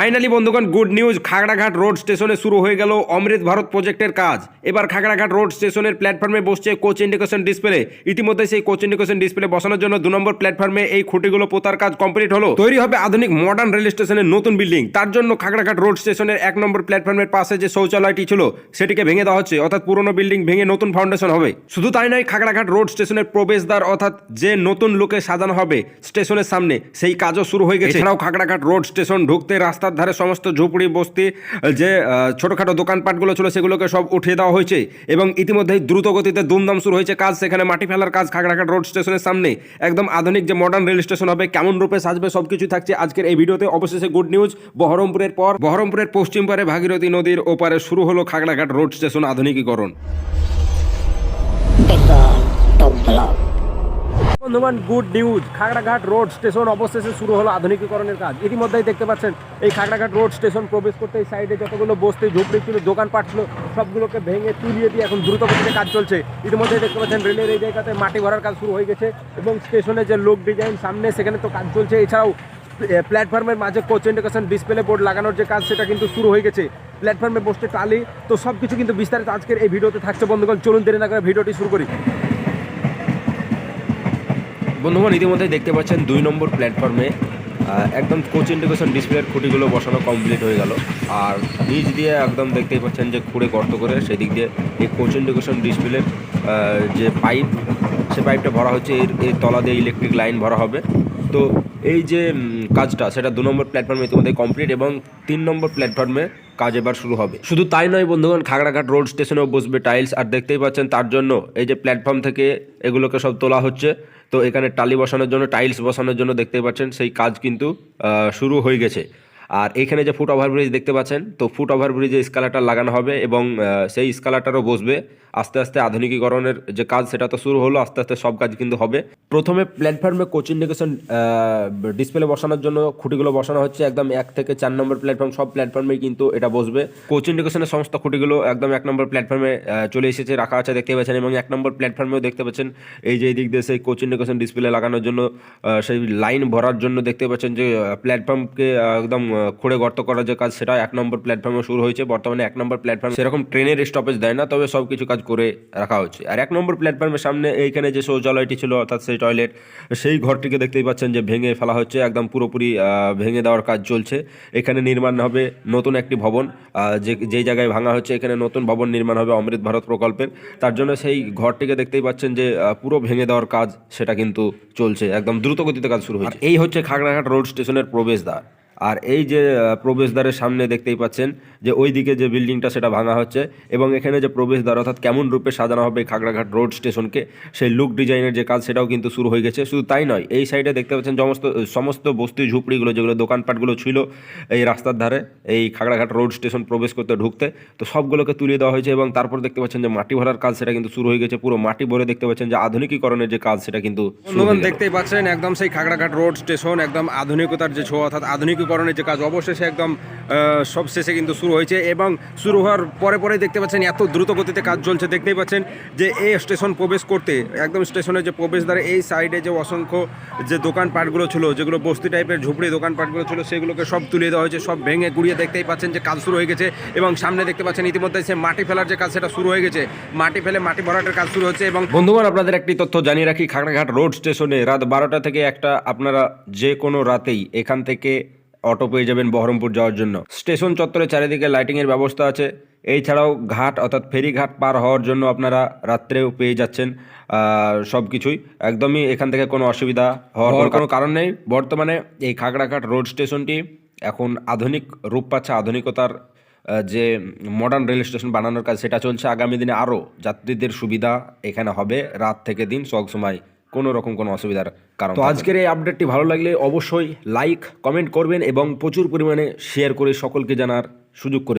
Finally বন্ধুগণ good news Khagraghat road স্টেশনে শুরু হয়ে গেল অমৃত ভারত প্রজেক্টের কাজ। এবার খাগড়াঘাট রোড স্টেশনের প্ল্যাটফর্মে বসছে কোচ ইন্ডিকেশন ডিসপ্লে। ইতিমধ্যে সেই কোচ ইন্ডিকেশন ডিসপ্লে বসানোর জন্য দু নম্বর প্ল্যাটফর্মে এই খুঁটিগুলো পোতার কাজ কমপ্লিট হলো। তৈরি হবে আধুনিক মডার্ন রেল স্টেশনের নতুন বিল্ডিং তার জন্য খাগড়াঘাট রোড স্টেশনের এক নম্বর প্ল্যাটফর্মের পাশে যে শৌচালয়টি ছিল সেটিকে ভেঙে দেওয়া হচ্ছে। অর্থাৎ পুরনো বিল্ডিং ভেঙে নতুন ফাউন্ডেশন হবে। শুধু তাই নয় খাগড়াঘাট রোড স্টেশনের প্রবেশদ্বার অর্থাৎ যে নতুন লোকে সাজানো হবে স্টেশনের সামনে সেই কাজও শুরু হয়ে গেছে। এছাড়াও খাগড়াঘাট রোড স্টেশন ঢুকতে রাস্তার ধারে সমস্ত ঝুপড়ি, বস্তি, যে ছোটোখাটো দোকানপাটগুলো ছিল সেগুলোকে সব উঠিয়ে দেওয়া হয়েছে এবং ইতিমধ্যেই দ্রুত গতিতে দুমদাম শুরু হয়েছে কাজ। সেখানে মাটি ফেলার কাজ খাগড়াঘাট রোড স্টেশনের সামনে। একদম আধুনিক যে মডার্ন রেল স্টেশন হবে, কেমন রূপে সাজবে সবকিছু থাকছে আজকের এই ভিডিওতে। অবশেষে গুড নিউজ বহরমপুরের পর, বহরমপুরের পশ্চিম পারে ভাগীরথী নদীর ওপারে শুরু হলো খাগড়াঘাট রোড স্টেশন আধুনিকীকরণ। বন্ধুবান good news, Khagraghat road station অবশেষে শুরু হলো আধুনিকীকরণের কাজ। ইতিমধ্যেই দেখতে পাচ্ছেন, এই খাগড়াঘাট রোড স্টেশন প্রবেশ করতে এই সাইডে যতগুলো বস্তি, ঝুপড়ি ছিল, দোকানপাট ছিল, সবগুলোকে ভেঙে তুলিয়ে দিয়ে এখন দ্রুত গতিতে কাজ চলছে। ইতিমধ্যেই দেখতে পাচ্ছেন রেলের এই জায়গাতে মাটি ভরার কাজ শুরু হয়ে গেছে এবং স্টেশনে যে লোক ডিজাইন সামনে সেখানে তো কাজ চলছে। এছাড়াও প্ল্যাটফর্মের মাঝে কোচ ইন্ডিকেশন ডিসপ্লে বোর্ড লাগানোর যে কাজ, সেটা কিন্তু শুরু হয়ে গেছে। প্ল্যাটফর্মে বসতে টালি। তো সব কিছু কিন্তু বিস্তারিত আজকের এই ভিডিওতে থাকছে, বন্ধুগণ। চলুন দেরি না করে ভিডিওটি শুরু করি। বন্ধুগণ, ইতিমধ্যে দেখতে পাচ্ছেন দুই নম্বর প্ল্যাটফর্মে একদম কোচ ইন্ডিকেশন ডিসপ্লের খুঁটিগুলো বসানো কমপ্লিট হয়ে গেল। আর নিচ দিয়ে একদম দেখতেই পাচ্ছেন যে খুঁড়ে গর্ত করে সেই দিক দিয়ে এই কোচ ইন্ডিকেশন ডিসপ্লের যে পাইপ সে পাইপটা ভরা হচ্ছে, এর এর তলা দিয়ে ইলেকট্রিক লাইন ভরা হবে। তো এই যে কাজটা, সেটা দু নম্বর প্ল্যাটফর্মে ইতিমধ্যে কমপ্লিট এবং তিন নম্বর প্ল্যাটফর্মে কাজ এবার শুরু হবে। শুধু তাই নয় বন্ধুগণ, খাগড়াঘাট রোড স্টেশনেও বসবে টাইলস আর দেখতেই পাচ্ছেন তার জন্য এই যে প্ল্যাটফর্ম থেকে এগুলোকে সব তোলা হচ্ছে। তো এখানে টালি বসানোর জন্য টাইলস বসানোর জন্য দেখতেই পাচ্ছেন সেই কাজ কিন্তু শুরু হয়ে গেছে। আর এখানে যে ফুট ওভারব্রিজ দেখতে পাচ্ছেন, তো ফুট ওভারব্রিজে স্কালারটা লাগানো হবে এবং সেই স্কালারটারও বসবে। আস্তে আস্তে আধুনিকীকরণের যে কাজ, সেটা তো শুরু হলো, আস্তে আস্তে সব কাজ কিন্তু হবে। প্রথমে প্ল্যাটফর্মে কোচ ইন্ডিকেশন ডিসপ্লে বসানোর জন্য খুঁটিগুলো বসানো হচ্ছে, একদম এক থেকে চার নম্বর প্ল্যাটফর্ম সব প্ল্যাটফর্মেই কিন্তু এটা বসবে। কোচ ইন্ডিকেশনের সমস্ত খুঁটিগুলো একদম এক নম্বর প্ল্যাটফর্মে চলে এসেছে, রাখা আছে, দেখতে পাচ্ছেন, এবং এক নম্বর প্ল্যাটফর্মেও দেখতে পাচ্ছেন, এই যে দিক দিয়ে সেই কোচ ইন্ডিকেশন ডিসপ্লে লাগানোর জন্য সেই লাইন ভরার জন্য দেখতে পাচ্ছেন যে প্ল্যাটফর্মকে একদম খুঁড়ে গর্ত করার যে কাজ, সেটা এক নম্বর প্ল্যাটফর্মে শুরু হয়েছে। বর্তমানে এক নম্বর প্ল্যাটফর্ম সেরকম ট্রেনের স্টপেজ দেয় না, তবে সব কিছু কাজ করে রাখা হচ্ছে। আর এক নম্বর প্ল্যাটফর্মের সামনে এইখানে যে শৌচালয়টি ছিল, অর্থাৎ সেই টয়লেট সেই ঘরটিকে দেখতেই পাচ্ছেন যে ভেঙে ফেলা হচ্ছে। একদম পুরোপুরি ভেঙে দেওয়ার কাজ চলছে। এখানে নির্মাণ হবে নতুন একটি ভবন যে যেই জায়গায় ভাঙা হচ্ছে, এখানে নতুন ভবন নির্মাণ হবে অমৃত ভারত প্রকল্পের। তার জন্য সেই ঘরটিকে দেখতেই পাচ্ছেন যে পুরো ভেঙে দেওয়ার কাজ, সেটা কিন্তু চলছে। একদম দ্রুত গতিতে কাজ শুরু হয়েছে। এই হচ্ছে খাগড়াঘাট রোড স্টেশনের প্রবেশদ্বার। আর এই যে প্রবেশদ্বারের সামনে দেখতেই পাচ্ছেন যে ওই দিকে যে বিল্ডিংটা সেটা ভাঙা হচ্ছে এবং এখানে যে প্রবেশদ্বার অর্থাৎ কেমন রূপে সাজানো হবে খাগড়াঘাট রোড স্টেশনকে সেই লুক ডিজাইনের যে কাজ সেটাও কিন্তু শুরু হয়ে গেছে। শুধু তাই নয় এই সাইডে দেখতে পাচ্ছেন সমস্ত সমস্ত বস্তি ঝুপড়িগুলো যেগুলো দোকানপাটগুলো ছিল এই রাস্তার ধারে এই খাগড়াঘাট রোড স্টেশন প্রবেশ করতে ঢুকতে তো সবগুলোকে তুলে দেওয়া হয়েছে এবং তারপর দেখতে পাচ্ছেন যে মাটি ভরার কাজ সেটা কিন্তু শুরু হয়ে গেছে। পুরো মাটি ভরে দেখতে পাচ্ছেন যে আধুনিকীকরণের যে কাজ সেটা কিন্তু দেখতেই পাচ্ছেন একদম সেই খাগড়াঘাট রোড স্টেশন একদম আধুনিকতার যে ছোঁয়া অর্থাৎ আধুনিকীকরণের যে কাজ অবশেষে একদম আহ, সব শেষে কিন্তু শুরু হয়েছে এবং শুরু হওয়ার পরে পরে দেখতে পাচ্ছেন এত দ্রুত গতিতে কাজ চলছে। দেখতেই পাচ্ছেন যে এই স্টেশন প্রবেশ করতে একদম স্টেশনের যে প্রবেশদ্বারে এই সাইডে যে অসংখ্য যে দোকানপাটগুলো ছিল যেগুলো বস্তি টাইপের ঝুপড়ি দোকানপাটগুলো ছিল সেগুলোকে সব তুলে দেওয়া হয়েছে সব ভেঙে গুড়িয়ে দেখতেই পাচ্ছেন যে কাজ শুরু হয়ে গেছে এবং সামনে দেখতে পাচ্ছেন ইতিমধ্যে সে মাটি ফেলার যে কাজ সেটা শুরু হয়ে গেছে। মাটি ফেলে মাটি ভরাটের কাজ শুরু হচ্ছে এবং বন্ধুগণ আপনাদের একটি তথ্য জানিয়ে রাখি খাগড়াঘাট রোড স্টেশনে রাত বারোটা থেকে একটা আপনারা যে কোনো রাতেই এখান থেকে অটো পেয়ে যাবেন বহরমপুর যাওয়ার জন্য। স্টেশন চত্বরে চারিদিকে লাইটিংয়ের ব্যবস্থা আছে। এছাড়াও ঘাট অর্থাৎ ফেরিঘাট পার হওয়ার জন্য আপনারা রাত্রেও পেয়ে যাচ্ছেন সব কিছুই একদমই এখান থেকে কোনো অসুবিধা হওয়ার কোনো কারণ নেই। বর্তমানে এই খাগড়াঘাট রোড স্টেশনটি এখন আধুনিক রূপ পাচ্ছে আধুনিকতার যে মডার্ন রেল স্টেশন বানানোর কাজ সেটা চলছে। আগামী দিনে আরও যাত্রীদের সুবিধা এখানে হবে। রাত থেকে দিন সব সময় কোনো রকম কোনো অসুবিধার কারণ তো আজকের এই আপডেটটি ভালো লাগলে অবশ্যই লাইক কমেন্ট করবেন এবং প্রচুর পরিমাণে শেয়ার করে সকলকে জানার সুযোগ করে